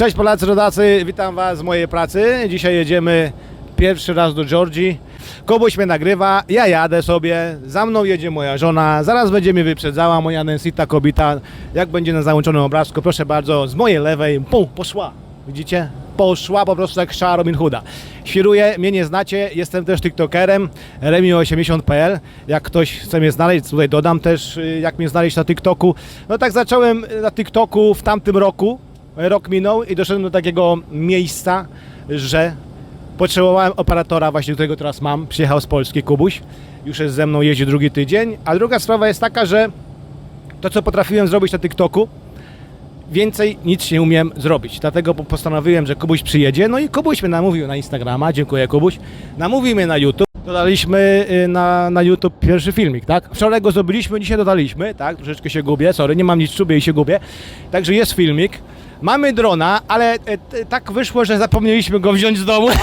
Cześć Polacy, rodacy, witam Was z mojej pracy. Dzisiaj jedziemy pierwszy raz do Georgii. Kobuś mnie nagrywa, ja jadę sobie, za mną jedzie moja żona, zaraz będzie mnie wyprzedzała moja Nensita kobita, jak będzie na załączonym obrazku, proszę bardzo, z mojej lewej, pum, poszła, widzicie? Poszła po prostu jak szara Robin Hooda. Świruję, mnie nie znacie, jestem też tiktokerem, remio80.pl, jak ktoś chce mnie znaleźć, tutaj dodam też, y, jak mnie znaleźć na TikToku. No tak zacząłem na TikToku w tamtym roku, rok minął i doszedłem do takiego miejsca, że potrzebowałem operatora właśnie, którego teraz mam. Przyjechał z Polski Kubuś, już jest ze mną, jeździ drugi tydzień. A druga sprawa jest taka, że to, co potrafiłem zrobić na TikToku, więcej nic nie umiem zrobić. Dlatego po- postanowiłem, że Kubuś przyjedzie. No i Kubuś mnie namówił na Instagrama, dziękuję Kubuś. Namówił mnie na YouTube. Dodaliśmy y, na, na YouTube pierwszy filmik, tak? Wczoraj go zrobiliśmy, dzisiaj dodaliśmy, tak? Troszeczkę się gubię, sorry, nie mam nic czubie i się gubię. Także jest filmik. Mamy drona, ale e, tak wyszło, że zapomnieliśmy go wziąć z domu.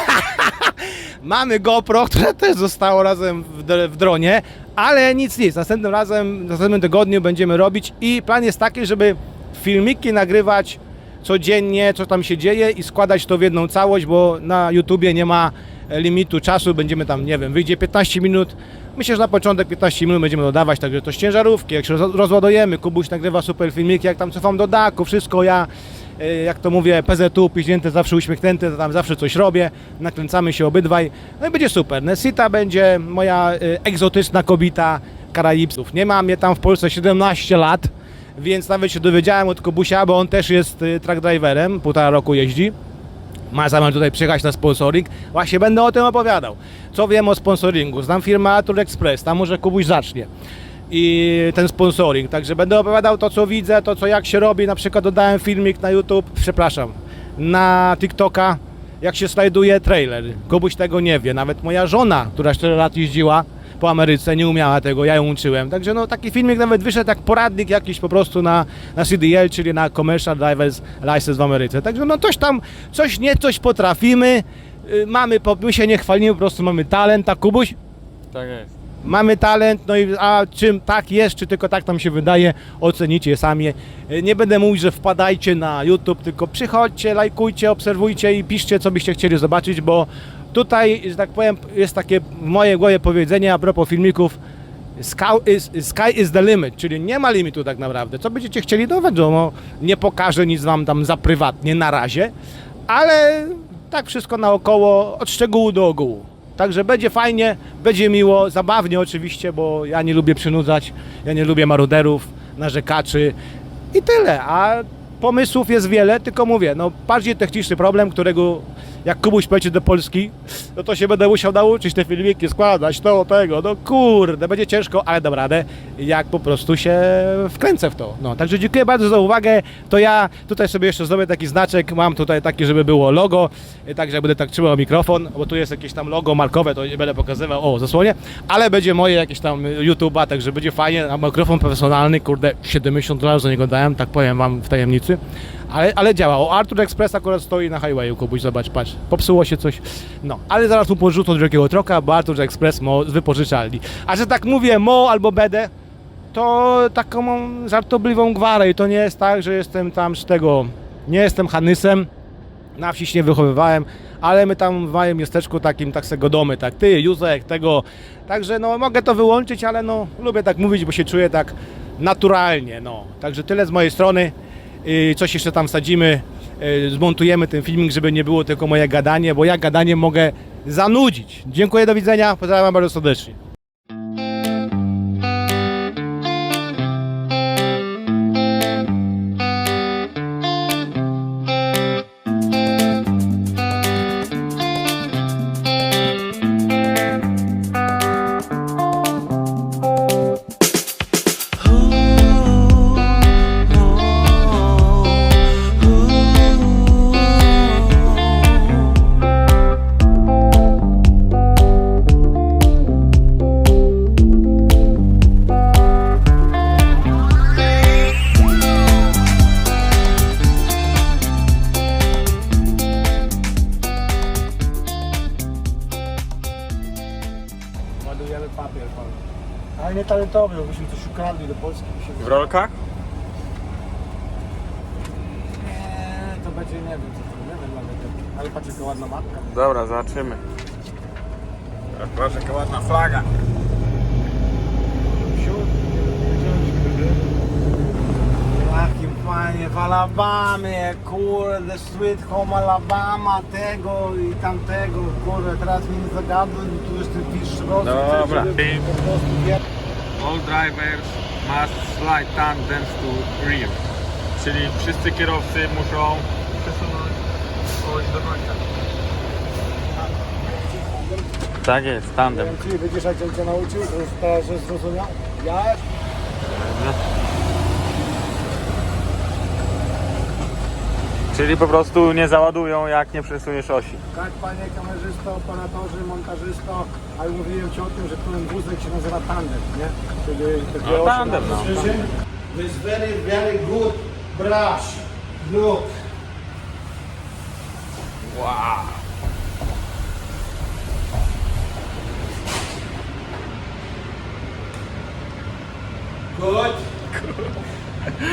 Mamy GoPro, które też zostało razem w, w dronie, ale nic, nic. Następnym razem, w następnym tygodniu będziemy robić i plan jest taki, żeby filmiki nagrywać codziennie, co tam się dzieje i składać to w jedną całość, bo na YouTubie nie ma e, limitu czasu, będziemy tam, nie wiem, wyjdzie 15 minut. Myślę, że na początek 15 minut będziemy dodawać, także to z ciężarówki, jak się roz- rozładujemy, Kubuś nagrywa super filmiki, jak tam cofam do daku, wszystko ja jak to mówię, PZU, piźnięty, zawsze uśmiechnięty, to tam zawsze coś robię, nakręcamy się obydwaj, no i będzie super. Nesita będzie moja e, egzotyczna kobita Karaibsów. Nie ma mnie tam w Polsce 17 lat, więc nawet się dowiedziałem od Kubusia, bo on też jest e, truck driverem, półtora roku jeździ. Ma zamiar tutaj przyjechać na sponsoring. Właśnie będę o tym opowiadał. Co wiem o sponsoringu? Znam firmę Atur Express, tam może Kubuś zacznie. I ten sponsoring. Także będę opowiadał to, co widzę, to, co jak się robi. Na przykład dodałem filmik na YouTube, przepraszam, na TikToka, jak się slajduje trailer. Kubuś tego nie wie. Nawet moja żona, która 4 lat jeździła po Ameryce, nie umiała tego, ja ją uczyłem. Także no taki filmik nawet wyszedł jak poradnik jakiś po prostu na, na CDL, czyli na Commercial Drivers License w Ameryce. Także no coś tam, coś nie, coś potrafimy. Y, Mamy, my się nie chwalimy, po prostu mamy talent, tak Kubuś? Tak jest. Mamy talent, no i a czym tak jest, czy tylko tak nam się wydaje, ocenicie sami. Y, Nie będę mówić, że wpadajcie na YouTube, tylko przychodźcie, lajkujcie, obserwujcie i piszcie, co byście chcieli zobaczyć, bo tutaj, że tak powiem, jest takie w mojej głowie powiedzenie a propos filmików, Sky is, sky is the limit, czyli nie ma limitu tak naprawdę. Co będziecie chcieli, to wiadomo, nie pokażę nic wam tam za prywatnie na razie, ale tak wszystko naokoło, od szczegółu do ogółu. Także będzie fajnie, będzie miło, zabawnie oczywiście, bo ja nie lubię przynudzać, ja nie lubię maruderów, narzekaczy i tyle. A pomysłów jest wiele, tylko mówię, no bardziej techniczny problem, którego jak Kubuś pojedzie do Polski, no to się będę musiał nauczyć te filmiki składać, to, tego, no kurde, będzie ciężko, ale dam radę, jak po prostu się wkręcę w to. No, także dziękuję bardzo za uwagę, to ja tutaj sobie jeszcze zrobię taki znaczek, mam tutaj taki, żeby było logo, y, także będę tak trzymał mikrofon, bo tu jest jakieś tam logo markowe, to nie będę pokazywał, o, zasłonie, ale będzie moje jakieś tam YouTube'a, także będzie fajnie, a mikrofon profesjonalny, kurde, 70 dolarów za niego dałem, tak powiem wam w tajemnicy, ale, ale działa. O, Artur Express akurat stoi na highwayu, Kubuś, zobacz, patrz, popsuło się coś, no, ale zaraz mu porzucą drugiego troka, bo Artur Express mo z wypożyczalni. A że tak mówię, mo albo będę, to taką mam żartobliwą gwarę. I to nie jest tak, że jestem tam z tego, nie jestem Hanysem, na wsi się nie wychowywałem, ale my tam w małym miasteczku takim, tak se godomy, tak ty, Józek, tego, także no mogę to wyłączyć, ale no lubię tak mówić, bo się czuję tak naturalnie, no. Także tyle z mojej strony, coś jeszcze tam wsadzimy, yy, zmontujemy ten filmik, żeby nie było tylko moje gadanie, bo ja gadanie mogę zanudzić. Dziękuję, do widzenia, pozdrawiam bardzo serdecznie. Pan. Ale nie talentowy, bo byśmy coś ukradli do Polski. W rolkach? Nie, to będzie nie wiem co to, nie wiem nawet. Ale patrz jaka ładna matka. Dobra, zobaczymy. Proszę, jaka ładna flaga. Fajnie w Alabamie, kurde, Sweet Home Alabama, tego i tamtego, kurde, teraz mi nie zagaduj, tu jest ten pisz Dobra. Po prostu wie... All drivers must slide tandems to rear. Czyli wszyscy kierowcy muszą przesunąć oś do końca. Tak jest, tandem. Czyli widzisz jak cię nauczył, to już teraz że zrozumiał? Ja? Czyli po prostu nie załadują jak nie przesuniesz osi. Tak, panie kamerzysto, operatorzy, montażysto, ale mówiłem ci o tym, że ten wózek się nazywa tandem, nie? Czyli te dwie No, osie tandem, na no. krzyży. This very, very good brush. Look. Wow. Good.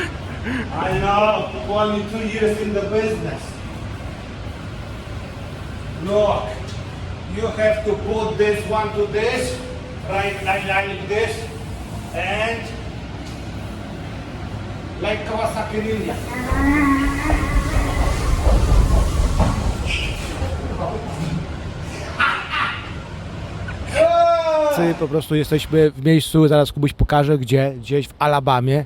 I know, only two years in the business. Look, you have to put this one to this, right, like, like this, and like Kawasaki Ninja. Po prostu jesteśmy w miejscu, zaraz Kubuś pokażę, gdzie, gdzieś w Alabamie.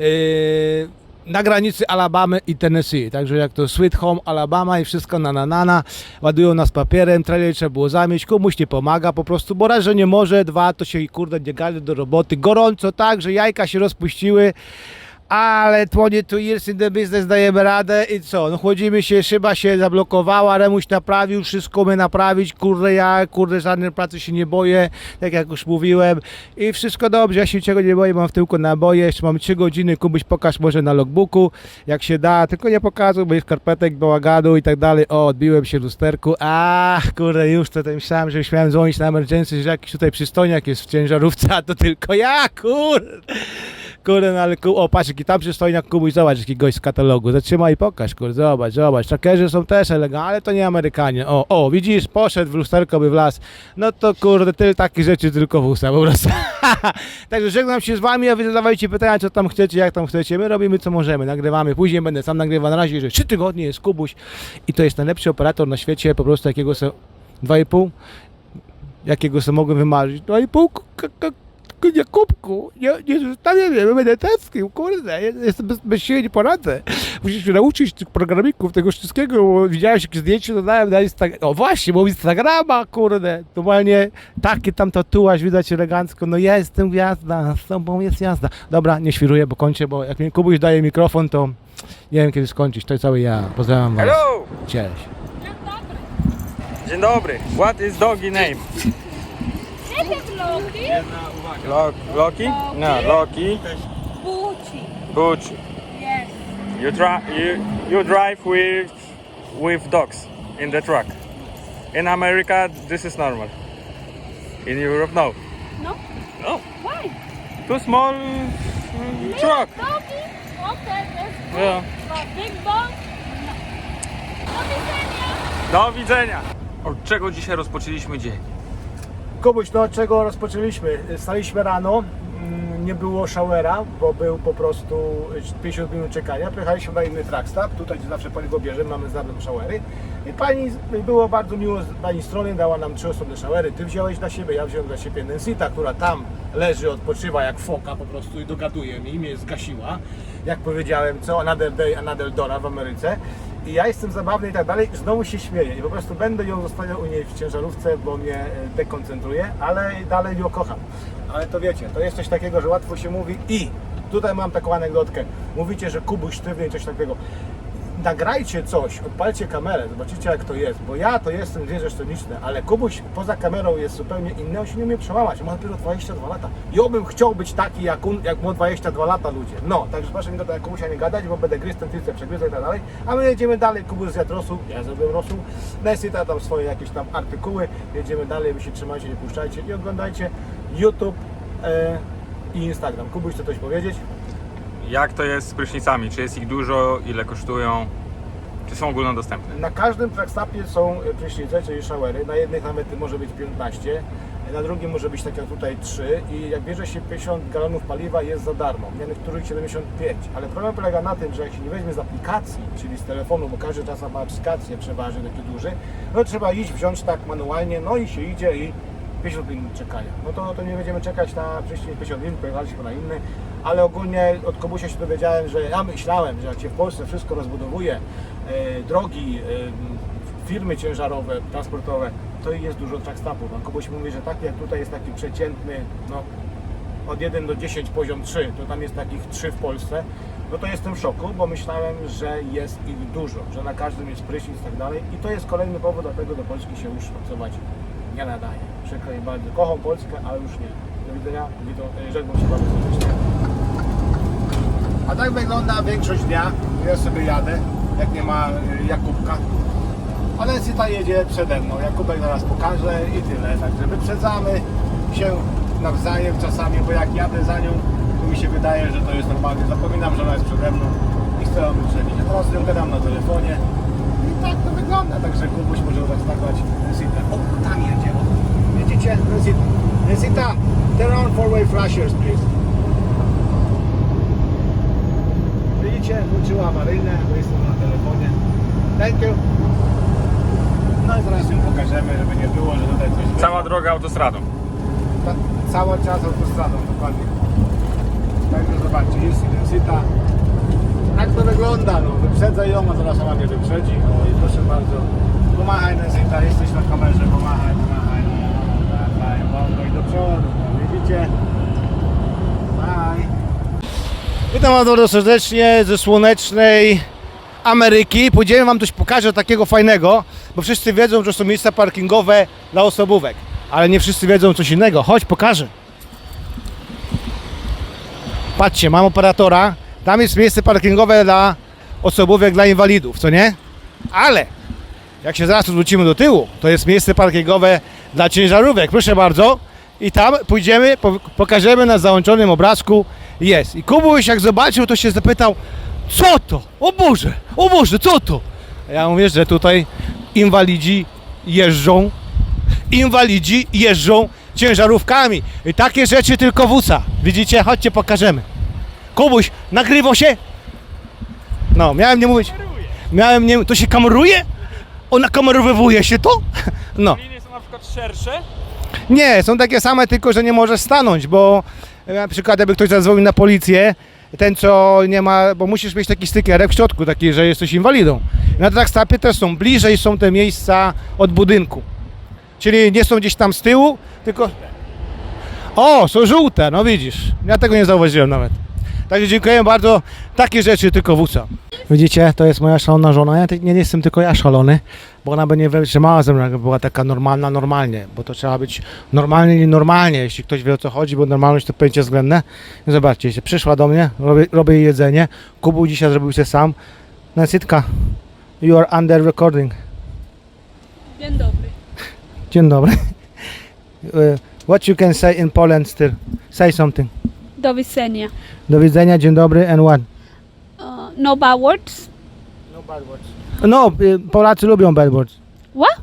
Yy, na granicy Alabamy i Tennessee. Także jak to Sweet Home Alabama i wszystko na na na, na. ładują nas papierem, trailer trzeba było zamieść, komuś nie pomaga po prostu, bo raz, że nie może, dwa, to się kurde nie gali do roboty. Gorąco tak, że jajka się rozpuściły. Ale 22 years in the business dajemy radę i co? No chłodzimy się, szyba się zablokowała, Remuś naprawił, wszystko my naprawić, kurde ja, kurde żadnej pracy się nie boję, tak jak już mówiłem. I wszystko dobrze, ja się niczego nie boję, mam w tyłku naboje, jeszcze mam 3 godziny, Kubuś pokaż może na logbooku, jak się da, tylko nie pokazuj, bo jest karpetek, bałaganu i tak dalej, o odbiłem się w lusterku, ach kurde już tutaj myślałem, że już miałem dzwonić na emergency, że jakiś tutaj przystojniak jest w ciężarówce, a to tylko ja, kurde. Kurde, no ale ku, o patrz, tam przystojniak Kubuś, zobacz, jaki gość z katalogu. Zatrzymaj i pokaż, kurde, zobacz, zobacz. Trackerzy są też eleganccy, ale to nie Amerykanie. O, o, widzisz, poszedł w lusterko, by w las. No to kurde, tyle takich rzeczy tylko w usta po prostu. Także żegnam się z wami, a wy zadawajcie pytania, co tam chcecie, jak tam chcecie. My robimy, co możemy, nagrywamy. Później będę sam nagrywał. Na razie, że trzy tygodnie jest Kubuś i to jest najlepszy operator na świecie, po prostu jakiego i pół? Jakiego sobie mogłem wymarzyć? Dwa i pół? K- k- k- Jakubku, nie, nie zostawię mnie, będę tęsknił, kurde, jestem bez, bez siebie nie poradzę. Musisz się nauczyć tych programików, tego wszystkiego, bo widziałeś jakieś zdjęcie, dodałem na Instagram, o właśnie, bo Instagrama, kurde, normalnie takie tam tatuaż widać elegancko, no ja jestem gwiazda, z tobą jest jazda. Dobra, nie świruję, bo kończę, bo jak mi Kubuś daje mikrofon, to nie wiem kiedy skończyć, to jest cały ja, pozdrawiam was, Hello! cześć. Dzień dobry. What is doggy name? Nie wiem, Loki. Lo Loki? No, Loki. Buci. Gucci. Yes. You, you, you drive with, with dogs in the truck. In America, this is normal. In Europe, no. No? No. Why? Too small mm, truck. Loki? Okay, that's good. Yeah. But big dog? No. Do widzenia. Do widzenia. Od czego dzisiaj rozpoczęliśmy dzień? Kubuś, no od czego rozpoczęliśmy? Staliśmy rano, mm, nie było showera, bo był po prostu 50 minut czekania. Pojechaliśmy na inny trackstop, tutaj gdzie zawsze pani go bierzemy, mamy mną showery. I pani, było bardzo miło z pani strony, dała nam trzy osobne showery. Ty wziąłeś dla siebie, ja wziąłem dla siebie Nensita, która tam leży, odpoczywa jak foka po prostu i dogaduje mi, mnie zgasiła. Jak powiedziałem, co another day, another dollar w Ameryce. I ja jestem zabawny i tak dalej, znowu się śmieję i po prostu będę ją zostawiał u niej w ciężarówce, bo mnie e, dekoncentruje, ale dalej ją kocham. Ale to wiecie, to jest coś takiego, że łatwo się mówi i tutaj mam taką anegdotkę. Mówicie, że Kubuś sztywny i coś takiego. Nagrajcie coś, odpalcie kamerę, zobaczycie jak to jest, bo ja to jestem zwierzę sceniczne, ale Kubuś poza kamerą jest zupełnie inny, on się nie umie przełamać, ma dopiero 22 lata. Ja bym chciał być taki jak, on, jak ma 22 lata ludzie. No, także proszę mi do tego Kubusia nie gadać, bo będę gryzł ten tyce, przegryzł i tak dalej, a my jedziemy dalej, Kubuś zjadł rosół, ja zrobiłem rosół, Nesita tam swoje jakieś tam artykuły, jedziemy dalej, wy się trzymajcie, nie puszczajcie i oglądajcie YouTube e, i Instagram. Kubuś chce coś powiedzieć? Jak to jest z prysznicami? Czy jest ich dużo? Ile kosztują? Czy są ogólnodostępne? Na każdym trackstopie są e, prysznice, czyli showery. Na jednych nawet może być 15, na drugim może być tak jak tutaj 3 i jak bierze się 50 galonów paliwa jest za darmo. Na niektórych 75. Ale problem polega na tym, że jak się nie weźmie z aplikacji, czyli z telefonu, bo każdy czas ma aplikację przeważnie taki duży, no trzeba iść, wziąć tak manualnie, no i się idzie i 50 minut czekania. No to, to nie będziemy czekać na prysznic 50 minut, pojechaliśmy na inny, ale ogólnie od Kobusia się dowiedziałem, że ja myślałem, że jak się w Polsce wszystko rozbudowuje, e, drogi, e, firmy ciężarowe, transportowe, to jest dużo trackstopów. A Kobuś mówi, że tak jak tutaj jest taki przeciętny, no od 1 do 10 poziom 3, to tam jest takich 3 w Polsce, no to jestem w szoku, bo myślałem, że jest ich dużo, że na każdym jest prysznic i tak dalej i to jest kolejny powód, dlatego do Polski się już obcować nie nadaje. Przykro bardzo. Kocham Polskę, ale już nie. Do widzenia, widzą, e, żegnam się bardzo serdecznie. A tak wygląda większość dnia. Ja sobie jadę, jak nie ma y, Jakubka. Ale Cyta jedzie przede mną. Jakubek zaraz pokaże i tyle. Także wyprzedzamy się nawzajem czasami, bo jak jadę za nią, to mi się wydaje, że to jest normalnie. Zapominam, że ona jest przede mną i chcę ją wyprzedzić. A teraz nią gadam na telefonie. I tak to wygląda. Także Kubuś może zastawać Cytę. O, tam jedzie. O. Widzicie? Cyta, turn on four-way flashers, please. Widzicie, włączyła awaryjne, bo jestem na telefonie. Thank you. No i zaraz ją pokażemy, żeby nie było, że tutaj coś... Cała droga autostradą. Ta, cały czas autostradą, dokładnie. Także zobaczcie, jest Inensita. Tak to wygląda, no. Wyprzedza ją, a zaraz ona mnie wyprzedzi. O, i proszę bardzo. Pomachaj Inensita, jesteś na kamerze, pomachaj, pomachaj. Do przodu. Widzicie? Bye. Witam Was bardzo serdecznie ze słonecznej Ameryki. Pójdziemy Wam coś pokażę takiego fajnego, bo wszyscy wiedzą, że są miejsca parkingowe dla osobówek, ale nie wszyscy wiedzą coś innego. Chodź, pokażę. Patrzcie, mam operatora. Tam jest miejsce parkingowe dla osobówek dla inwalidów, co nie? Ale jak się zaraz odwrócimy do tyłu, to jest miejsce parkingowe dla ciężarówek. Proszę bardzo. I tam pójdziemy, po- pokażemy na załączonym obrazku. Jest. I Kubuś jak zobaczył, to się zapytał, co to? O Boże, o Boże, co to? Ja mówię, że tutaj inwalidzi jeżdżą, inwalidzi jeżdżą ciężarówkami. I takie rzeczy tylko w USA. Widzicie? Chodźcie, pokażemy. Kubuś, nagrywa się? No, miałem nie mówić. Miałem nie... To się kameruje? Ona kamerowywuje się to? No. Przykład szersze. Nie, są takie same, tylko że nie możesz stanąć, bo e, na przykład jakby ktoś zadzwonił na policję, ten co nie ma, bo musisz mieć taki stykerek w środku, taki, że jesteś inwalidą. Na trackstopie też są, bliżej są te miejsca od budynku. Czyli nie są gdzieś tam z tyłu, tylko... O, są żółte, no widzisz. Ja tego nie zauważyłem nawet. Także dziękuję bardzo. Takie rzeczy tylko w USA. Widzicie, to jest moja szalona żona. Ja nie jestem tylko ja szalony, bo ona by nie wytrzymała ze mną, jakby była taka normalna, normalnie. Bo to trzeba być normalnie i normalnie, jeśli ktoś wie o co chodzi, bo normalność to pojęcie względne. I zobaczcie, się przyszła do mnie, robię, robię jej jedzenie. Kubu dzisiaj zrobił się sam. Nasytka, you are under recording. Dzień dobry. Dzień dobry. E, What you can say in Poland still? Say something. Do widzenia. Do widzenia, dzień dobry and what? Uh, no bad words? No bad words. No, y, Polacy lubią bad words. What?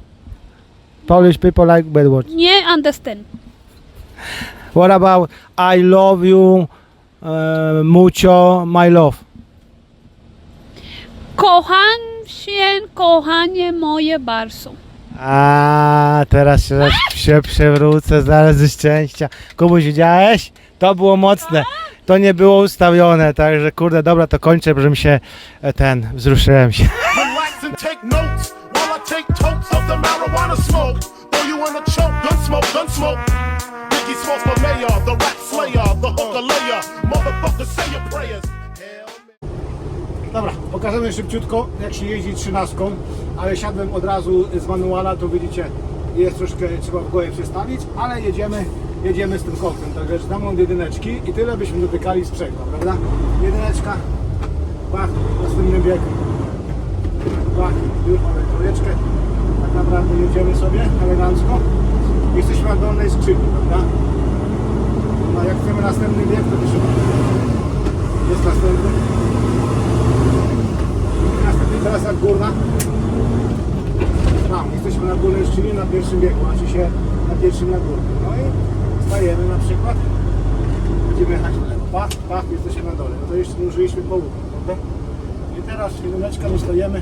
Polish people like bad words. Nie understand. What about I love you, uh, mucho, my love? Kocham się, kochanie moje bardzo. A teraz się, się przewrócę zaraz ze szczęścia. Kubuś, widziałeś? To było mocne. To nie było ustawione, także kurde, dobra, to kończę, żebym się e, ten, wzruszyłem się. Relax and take notes while I take totes of the marijuana smoke. Throw you in a choke, gun smoke, gun smoke. Biggie smokes for mayor, the rap slayer, the hooker layer. Motherfucker, say your prayers. Dobra, pokażemy szybciutko jak się jeździ trzynastką, ale siadłem od razu z manuala, to widzicie, jest troszkę trzeba w głowie przestawić, ale jedziemy, jedziemy z tym koksem, także dam od jedyneczki i tyle byśmy dotykali sprzęgła, prawda? Jedyneczka, pach, następny bieg, pach, już mamy trójeczkę, tak naprawdę jedziemy sobie elegancko, jesteśmy na dolnej skrzyni, prawda? No jak chcemy następny bieg, to musimy, jest następny, Następny trasa górna. No, jesteśmy na Górleszczynie na pierwszym biegu, znaczy się na pierwszym na górnym. No i stajemy na przykład. Będziemy jechać w lewo. Pach, pach, jesteśmy na dole. No to jeszcze nie użyliśmy połówki, prawda? Teraz chwileczkę my stajemy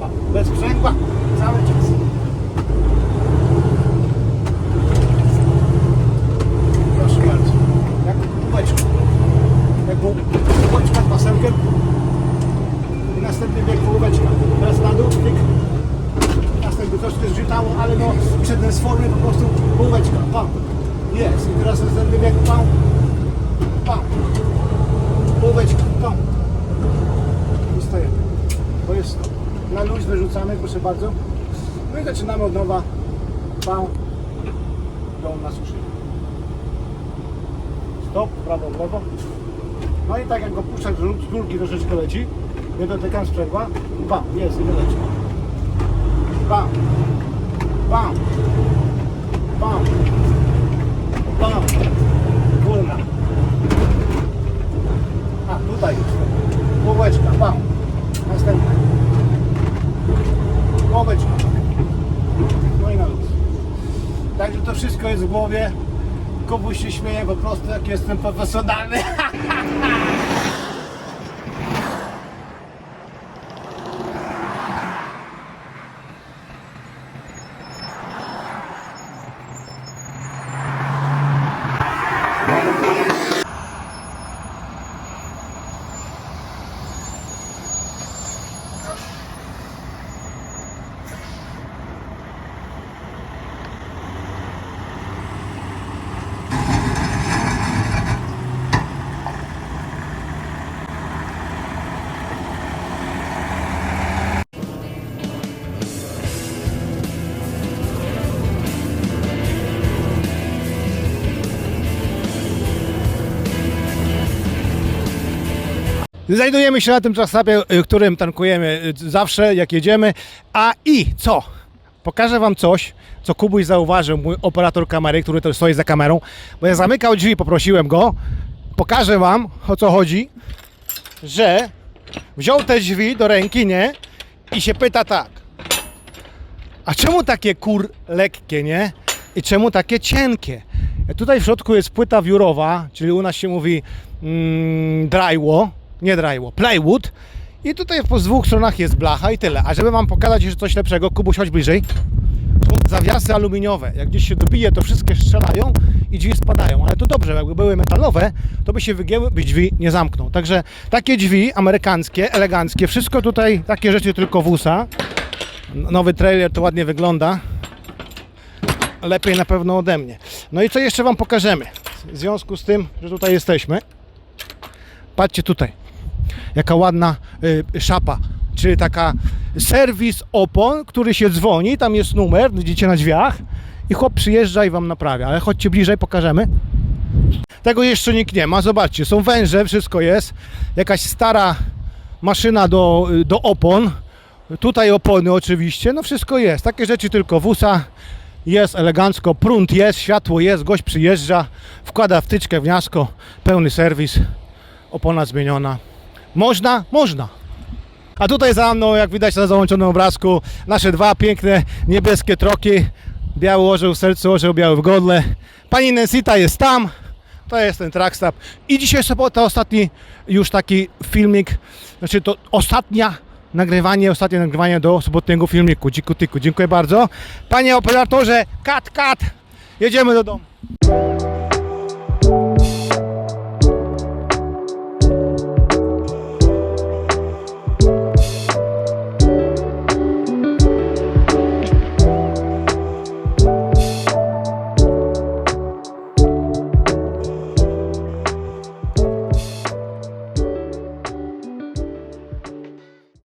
pach, bez sprzęgła cały czas. Proszę bardzo. Jak kółeczko. Jak był kółeczka z masełkiem. I następny bieg połóweczka. Teraz na dół, tyk. Następny troszkę zrzucało, ale no przed z formy po prostu połóweczka. Pam. Jest. I teraz następny bieg. Pam. Pam. Połóweczka. Pam. To jest na luźne rzucamy, proszę bardzo. No i zaczynamy od nowa. Pam. Dół na suszy. Stop, prawo, lewo. No i tak jak go puszczać z górki troszeczkę leci, nie dotykam sprzęgła, bam, jest nie leci. Bam, bam, bam, bam, górna. A, tutaj już. Głoweczka, bam. Następna. Głoweczka. No i na luz. Także to wszystko jest w głowie. Kobuś się śmieje po prostu, jak jestem profesjonalny. Znajdujemy się na tym czasapie, y, którym tankujemy y, zawsze, jak jedziemy. A i co? Pokażę Wam coś, co Kubuś zauważył, mój operator kamery, który też stoi za kamerą. Bo ja zamykał drzwi, poprosiłem go. Pokażę Wam, o co chodzi. Że wziął te drzwi do ręki, nie? I się pyta tak. A czemu takie kur lekkie, nie? I czemu takie cienkie? Tutaj w środku jest płyta wiórowa, czyli u nas się mówi mm, drywall, nie drywall, plywood. I tutaj po dwóch stronach jest blacha i tyle. A żeby Wam pokazać jeszcze coś lepszego, Kubuś, chodź bliżej. Zawiasy aluminiowe. Jak gdzieś się dobije, to wszystkie strzelają i drzwi spadają. Ale to dobrze, jakby były metalowe, to by się wygięły, by drzwi nie zamknął. Także takie drzwi amerykańskie, eleganckie, wszystko tutaj, takie rzeczy tylko w USA. Nowy trailer to ładnie wygląda. Lepiej na pewno ode mnie. No i co jeszcze Wam pokażemy? W związku z tym, że tutaj jesteśmy. Patrzcie tutaj. Jaka ładna y, szapa. Czyli taka serwis opon, który się dzwoni. Tam jest numer, widzicie na drzwiach. I chłop przyjeżdża i Wam naprawia. Ale chodźcie bliżej, pokażemy. Tego jeszcze nikt nie ma. Zobaczcie, są węże, wszystko jest. Jakaś stara maszyna do, do opon. Tutaj opony oczywiście, no wszystko jest. Takie rzeczy tylko w USA. Jest elegancko, prąd jest, światło jest, gość przyjeżdża, wkłada wtyczkę w gniazdko, pełny serwis, opona zmieniona. Można? Można. A tutaj za mną, jak widać na załączonym obrazku, nasze dwa piękne niebieskie troki. Biały orzeł w sercu, orzeł biały w godle. Pani Nensita jest tam. To jest ten trackstop. I dzisiaj sobota, ostatni już taki filmik, znaczy to ostatnia nagrywanie, ostatnie nagrywanie do sobotniego filmiku. Dziku tyku. Dziękuję bardzo. Panie operatorze, kat, kat. Jedziemy do domu.